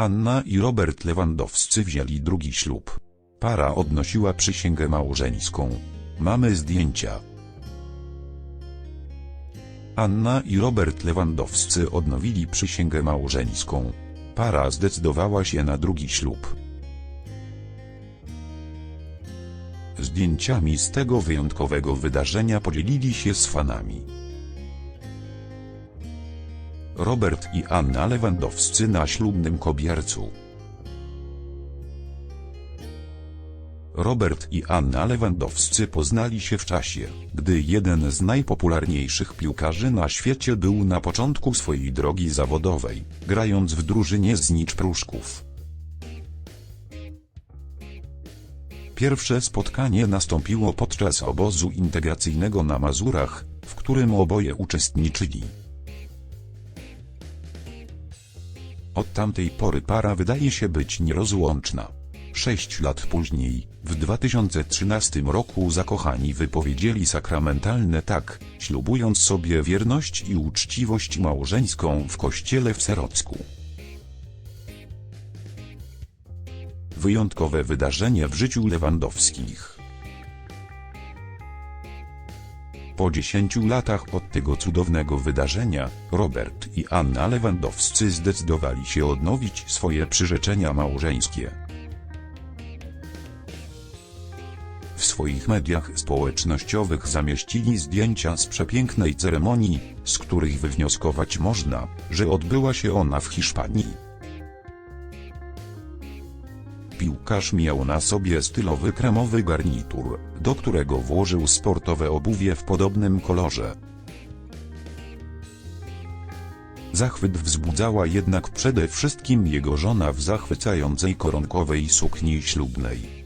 Anna i Robert Lewandowscy wzięli drugi ślub. Para odnosiła przysięgę małżeńską. Mamy zdjęcia. Anna i Robert Lewandowscy odnowili przysięgę małżeńską. Para zdecydowała się na drugi ślub. Zdjęciami z tego wyjątkowego wydarzenia podzielili się z fanami. Robert i Anna Lewandowscy na ślubnym kobiercu. Robert i Anna Lewandowscy poznali się w czasie, gdy jeden z najpopularniejszych piłkarzy na świecie był na początku swojej drogi zawodowej, grając w drużynie z Nicz Pruszków. Pierwsze spotkanie nastąpiło podczas obozu integracyjnego na Mazurach, w którym oboje uczestniczyli. Od tamtej pory para wydaje się być nierozłączna. Sześć lat później, w 2013 roku zakochani wypowiedzieli sakramentalne tak, ślubując sobie wierność i uczciwość małżeńską w kościele w Serocku. Wyjątkowe wydarzenie w życiu Lewandowskich. Po 10 latach od tego cudownego wydarzenia, Robert i Anna Lewandowscy zdecydowali się odnowić swoje przyrzeczenia małżeńskie. W swoich mediach społecznościowych zamieścili zdjęcia z przepięknej ceremonii, z których wywnioskować można, że odbyła się ona w Hiszpanii. Piłkarz miał na sobie stylowy kremowy garnitur, do którego włożył sportowe obuwie w podobnym kolorze. Zachwyt wzbudzała jednak przede wszystkim jego żona w zachwycającej koronkowej sukni ślubnej.